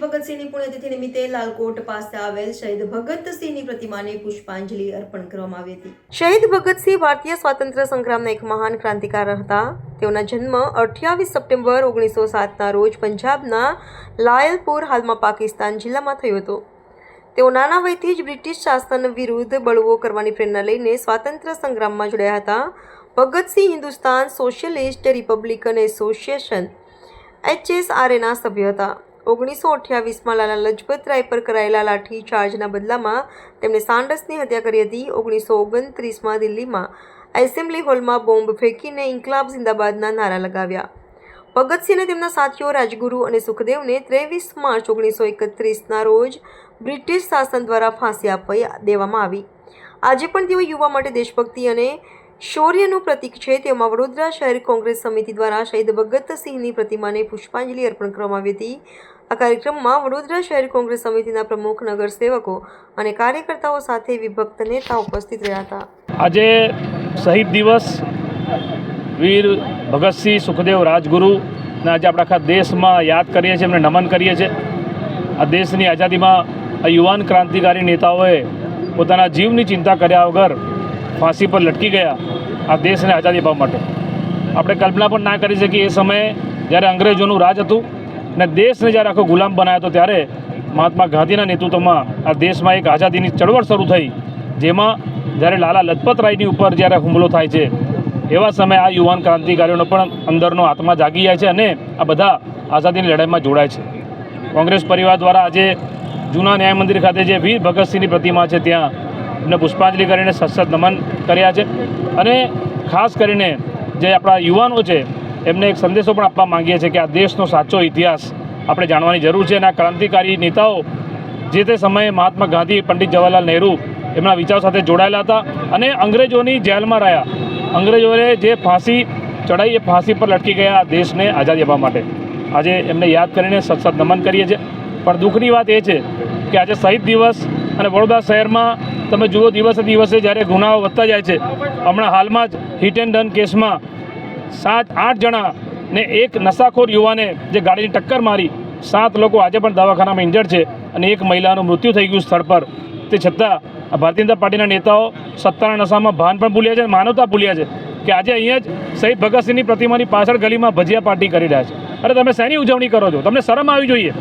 સિયાલકોટ પાસે આવેલ શહીદ ભગતસિંહની પ્રતિમાને પુષ્પાંજલિ અર્પણ કરવામાં આવી હતી. શહીદ ભગતસિંહ ભારતીય સ્વાતંત્ર્ય સંગ્રામના એક મહાન ક્રાંતિકાર હતા. તેઓના જન્મ અઠ્યાવીસ સપ્ટેમ્બર ઓગણીસો સાતના રોજ પંજાબના લાયલપુર, હાલમાં પાકિસ્તાન જિલ્લામાં થયો હતો. તેઓ નાના વયથી જ બ્રિટિશ શાસન વિરુદ્ધ બળવો કરવાની પ્રેરણા લઈને સ્વાતંત્ર્ય સંગ્રામમાં જોડાયા હતા. Bhagat Singh Hindustan socialist, republican association, એચએસઆરએના સભ્ય હતા. ઓગણીસો અઠ્યાવીસમાં લાલા લજપત રાય પર કરાયેલા લાઠી ચાર્જના બદલામાં તેમણે સાન્ડસની હત્યા કરી હતી. ઓગણીસો ઓગણત્રીસમાં દિલ્હીમાં એસેમ્બલી હોલમાં બોમ્બ ફેંકીને ઇન્કલાબ જિંદાબાદના નારા લગાવ્યા. ભગતસિંહને તેમના સાથીઓ રાજગુરુ અને સુખદેવને ત્રેવીસ માર્ચ ઓગણીસો એકત્રીસના રોજ બ્રિટિશ શાસન દ્વારા ફાંસી આપી દેવામાં આવી. આજે પણ તેઓ યુવા માટે દેશભક્તિ અને શૌર્યનું પ્રતીક છે. તેમાં વડોદરા શહેર કોંગ્રેસ સમિતિ દ્વારા શહીદ ભગતસિંહની પ્રતિમાને પુષ્પાંજલિ અર્પણ કરવામાં આવી હતી. આ કાર્યક્રમમાં વડોદરા શહેર કોંગ્રેસ સમિતિના પ્રમુખ નગરસેવકો અને કાર્યકર્તાઓ સાથે વિભક્ત નેતા ઉપસ્થિત રહ્યા હતા. આજે શહીદ દિવસ. વીર ભગતસિંહ સુખદેવ રાજગુરુને આજે આપણે આખા દેશમાં યાદ કરીએ છીએ, એમને નમન કરીએ છીએ. આ દેશની આઝાદીમાં આ યુવાન ક્રાંતિકારી નેતાઓએ પોતાના જીવની ચિંતા કર્યા વગર ફાંસી પર લટકી ગયા આ દેશને આઝાદી અપાવવા માટે. આપણે કલ્પના પણ ના કરી શકીએ, એ સમયે જ્યારે અંગ્રેજોનું રાજ હતું અને દેશને જ્યારે આખો ગુલામ બનાવ્યો હતો ત્યારે મહાત્મા ગાંધીના નેતૃત્વમાં આ દેશમાં એક આઝાદીની ચળવળ શરૂ થઈ, જેમાં જ્યારે લાલા લજપત રાયની ઉપર જ્યારે હુમલો થાય છે, એવા સમયે આ યુવાન ક્રાંતિકારીઓનો પણ અંદરનો આત્મા જાગી જાય છે અને આ બધા આઝાદીની લડાઈમાં જોડાય છે. કોંગ્રેસ પરિવાર દ્વારા આજે જૂના ન્યાય મંદિર ખાતે જે વીર ભગતસિંહની પ્રતિમા છે, ત્યાં એમને પુષ્પાંજલિ કરીને સતસત નમન કર્યા છે. અને ખાસ કરીને જે આપણા યુવાનો છે એમને એક સંદેશો પણ આપવા માંગીએ છીએ કે આ દેશનો સાચો ઇતિહાસ આપણે જાણવાની જરૂર છે અને આ ક્રાંતિકારી નેતાઓ જે તે સમયે મહાત્મા ગાંધી, પંડિત જવાહરલાલ નહેરુ એમના વિચારો સાથે જોડાયેલા હતા અને અંગ્રેજોની જેલમાં રહ્યા. અંગ્રેજોએ જે ફાંસી ચડાઈ એ ફાંસી પર લટકી ગયા દેશને આઝાદી આપવા માટે. આજે એમને યાદ કરીને સતસત નમન કરીએ છીએ. પણ દુઃખની વાત એ છે કે આજે શહીદ દિવસ અને વડોદરા શહેરમાં તમે જુઓ દિવસે દિવસે જ્યારે ગુનાઓ વધતા જાય છે, હમણાં હાલમાં જ હિટ એન્ડ ડન કેસમાં સાત, આઠ જણા ને એક નશાખોર યુવાને જે ગાડીની ટક્કર મારી સાત લોકો આજે પણ દવાખાનામાં ઇન્જર્ડ છે અને એક મહિલાનું મૃત્યુ થઈ ગયું સ્થળ પર. તે છતાં ભારતીય જનતા પાર્ટીના નેતાઓ સત્તાના નશામાં ભાન પણ ભૂલ્યા છે અને માનવતા ભૂલ્યા છે કે આજે અહીંયા જ શહીદ ભગતસિંહની પ્રતિમાની પાછળ ગલીમાં ભજીયા પાર્ટી કરી રહ્યા છે. અરે તમે શેની ઉજવણી કરો છો? તમને શરમ આવી જોઈએ?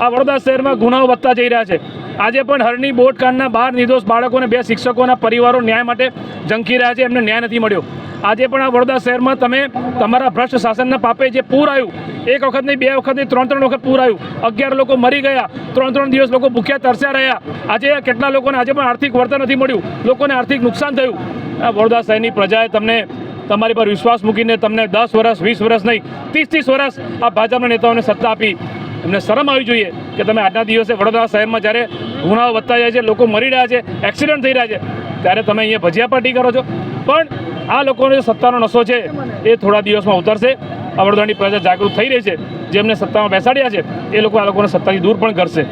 આ વડોદરા શહેરમાં ગુનાઓ વધતા જઈ રહ્યા છે. આજે પણ હરની બોટ કાંડના બાર નિર્દોષ બાળકોને બે શિક્ષકોના પરિવારો ન્યાય માટે ઝંખી રહ્યા છે, એમને ન્યાય નથી મળ્યો. આજે પણ આ વડોદરા શહેરમાં તમે તમારા ભ્રષ્ટ શાસનના પાપે જે પૂર આવ્યું, એક વખત નહીં, બે વખત નહીં, ત્રણ ત્રણ વખત પૂર આવ્યું. અગિયાર લોકો મરી ગયા, ત્રણ ત્રણ દિવસ લોકો ભૂખ્યા તરસ્યા રહ્યા. આજે કેટલા લોકોને આજે પણ આર્થિક વળતર નથી મળ્યું. લોકોને આર્થિક નુકસાન થયું. આ વડોદરા શહેરની પ્રજાએ તમને, તમારી પર વિશ્વાસ મૂકીને તમને દસ વર્ષ, વીસ વર્ષ નહીં, ત્રીસ ત્રીસ વર્ષ આ ભાજપના નેતાઓને સત્તા આપી. એમને શરમ આવી જોઈએ કે તમે આજના દિવસે વડોદરા શહેરમાં જ્યારે ગુનાઓ વધતા જાય છે, લોકો મરી રહ્યા છે, એક્સિડન્ટ થઈ રહ્યા છે, ત્યારે તમે અહીંયા ભજીયા પાર્ટી કરો છો. પણ આ લોકોનો સત્તાનો નશો છે, એ થોડા દિવસમાં ઉતરશે. વડોદરાની પ્રજા જાગૃત થઈ રહી છે. જેમને સત્તામાં બેસાડ્યા છે, એ લોકો આ લોકોને સત્તાથી દૂર પણ કરશે.